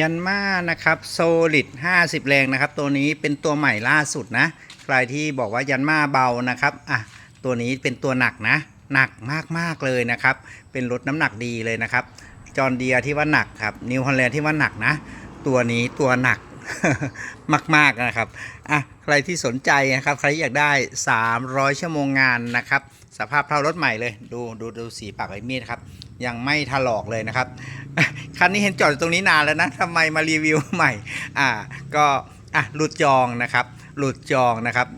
ยันมานะครับโซลิด50 แรงนะครับ ตัวนี้เป็นตัวใหม่ล่าสุดนะ ใครที่บอกว่ายันมาเบานะครับอะตัวนี้เป็นตัวหนักนะ หนักมากๆเลยนะครับ เป็นรถน้ำหนักดีเลยนะครับ จอร์เดียที่ว่าหนักครับนิวฮอลแลนด์ที่ว่าหนักนะ ตัวนี้ตัวหนัก มากๆนะครับอะใครที่สนใจนะครับ ใครอยากได้ 300 ชั่วโมงงานนะครับ สภาพเท่ารถใหม่เลย ดูดูดูสีปากไอ้มีดครับ ยังไม่ถลอกเลยนะครับ คันนี้เห็นจอดอยู่ตรงนี้นานแล้วนะทำไมมารีวิวใหม่ อ่า ก็อะหลุดจองนะครับ หลุดจองนะครับ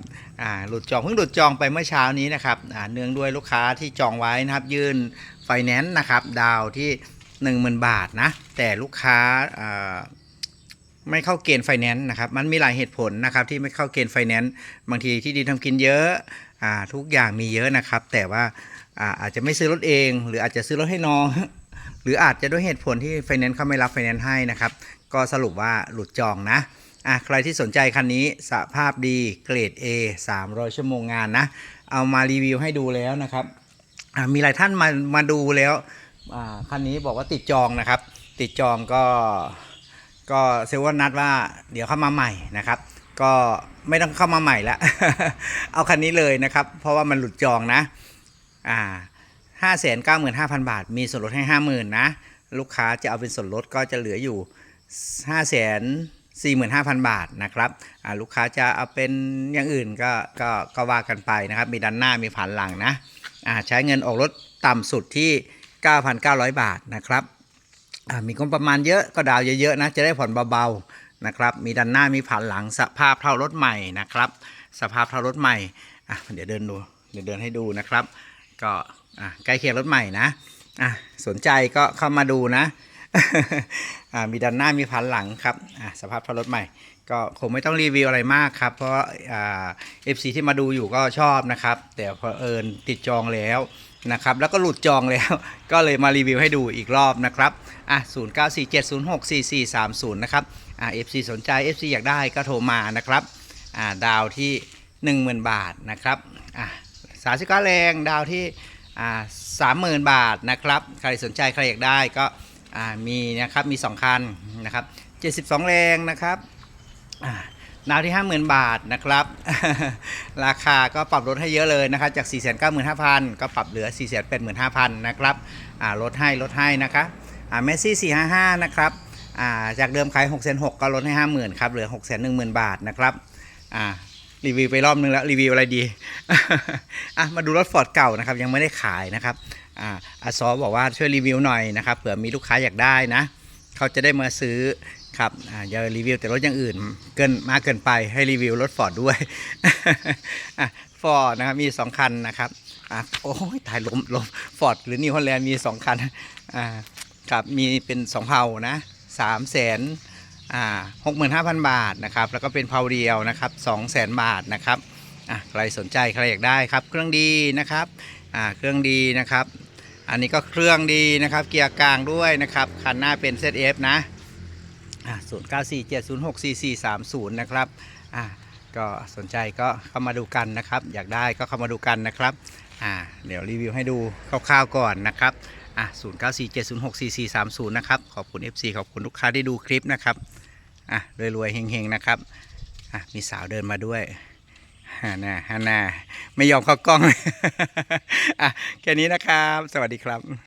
อ่าหลุดจองเพิ่งหลุดจองไปเมื่อเช้านี้นะครับอ่าเนื่องด้วยลูกค้าที่จองไว้นะครับ ยื่นไฟแนนซ์นะครับ ดาวที่ 10,000 บาทนะ แต่ลูกค้าอ่า ไม่เข้าเกณฑ์ไฟแนนซ์นะครับ มันมีหลายเหตุผลนะครับที่ไม่เข้าเกณฑ์ไฟแนนซ์บางทีที่ดินทำกินเยอะอ่าทุกอย่างมีเยอะนะครับ แต่ว่าอ่าอาจจะไม่ซื้อรถเอง หรืออาจจะซื้อรถให้น้อง หรืออาจจะด้วยเหตุผลที่ไฟแนนซ์เขาไม่รับไฟแนนซ์ให้นะครับ ก็สรุปว่าหลุดจองนะอะใครที่สนใจคันนี้สภาพดีเกรด A 300 ชั่วโมงงานนะ เอามารีวิวให้ดูแล้วนะครับมีหลายท่านมามาดูแล้วคันนี้บอกว่าติดจองนะครับ ติดจองก็ ก็เซลล์นัดว่าเดี๋ยวเข้ามาใหม่นะครับ ก็ไม่ต้องเข้ามาใหม่ละเอาคันนี้เลยนะครับ เพราะว่ามันหลุดจองนะ อ่าห้าแสนเก้าหมื่นห้าพันบาท มีส่วนลดให้ห้าหมื่นนะ ลูกค้าจะเอาเป็นส่วนลดก็จะเหลืออยู่ห้าแสนสี่หมื่นห้าพันบาทนะครับอ่าลูกค้าจะเอาเป็นอย่างอื่นก็ก็ก็ว่ากันไปนะครับ มีด้านหน้ามีผ่านหลังนะอ่าใช้เงินออกรถต่ำสุดที่ 9,900 บาทนะครับ มีงบประมาณเยอะก็ดาวเยอะๆนะจะได้ผ่อนเบาๆนะครับมีด้านหน้ามีผ่านหลังสภาพเท่ารถใหม่นะครับ สภาพเท่ารถใหม่อะเดี๋ยวเดินดูเดี๋ยวเดินให้ดูนะครับ ก็อะใกล้เคียงรถใหม่นะอะสนใจก็เข้ามาดูนะ มีด้านหน้ามีผ่านหลังครับสภาพทรถใหม่ ก็คงไม่ต้องรีวิวอะไรมากครับ เพราะอ่าเอฟซีที่มาดูอยู่ก็ชอบนะครับ แต่พอเอิญติดจองแล้วนะครับ แล้วก็หลุดจองแล้ว ก็เลยมารีวิวให้ดูอีกรอบนะครับอะ0947064430 นะครับอะ FC สนใจ FC อยากได้ก็โทรมานะครับอ่าดาวที่ 10,000 บาทนะครับอะสาสิก้าแรงดาวที่อ่า30,000 บาทนะครับ ใครสนใจใครอยากได้ก็ อ่ามีนะครับมี 2 คันนะครับ 72 แรงนะครับอ่าดาวที่ 50,000 บาทนะครับ ราคาก็ปรับลดให้เยอะเลยนะครับจาก 495,000 ก็ปรับเหลือ 485,000 นะครับอ่าลดให้ลดให้นะครับอ่าเมสซี่455 นะครับอ่าจากเดิมขาย6 6 0 0ก็ลดให้ 50,000 ครับเหลือ 6 1 0 0 0 0 บาทนะครับอ่า รีวิวไปรอบนึงแล้วรีวิวอะไรดีอะมาดูรถฟอร์ดเก่านะครับยังไม่ได้ขายนะครับอ่าอาซอบอกว่าช่วยรีวิวหน่อยนะครับเผื่อมีลูกค้าอยากได้นะเขาจะได้มาซื้อครับอ่าอย่ารีวิวแต่รถอย่างอื่นเกินมากเกินไปให้รีวิวรถฟอร์ดด้วยอะฟอร์ดนะครับมีสองคันนะครับอะโอ้ยตายลมลมฟอร์ดหรือนิวฮอลแลนด์มีสองคันอ่าครับมีเป็นสองเผานะสามแสน อ่าหกหมื่นห้าพันบาทนะครับแล้วก็เป็นเผาเดียวนะครับสองแสนบาทนะครับอะใครสนใจใครอยากได้ครับ เครื่องดีนะครับอ่าเครื่องดีนะครับ อันนี้ก็เครื่องดีนะครับ เกียร์กลางด้วยนะครับคันหน้าเป็น ZF นะอ่าศูนย์เก้าสี่เจ็ดศูนย์หกสี่สี่สามศูนย์นะครับอ่าก็สนใจก็เข้ามาดูกันนะครับ อยากได้ก็เข้ามาดูกันนะครับอ่าเดี๋ยวรีวิวให้ดูคร่าวๆก่อนนะครับอะ0 9 4 7 0 6 4 4 3 0 นะครับ ขอบคุณ FC ขอบคุณลูกค้าที่ดูคลิปนะครับ อะรวยๆเฮงๆนะครับอะมีสาวเดินมาด้วยฮาน่าฮานาไม่ยอมเข้ากล้องอะแค่นี้นะครับ สวัสดีครับ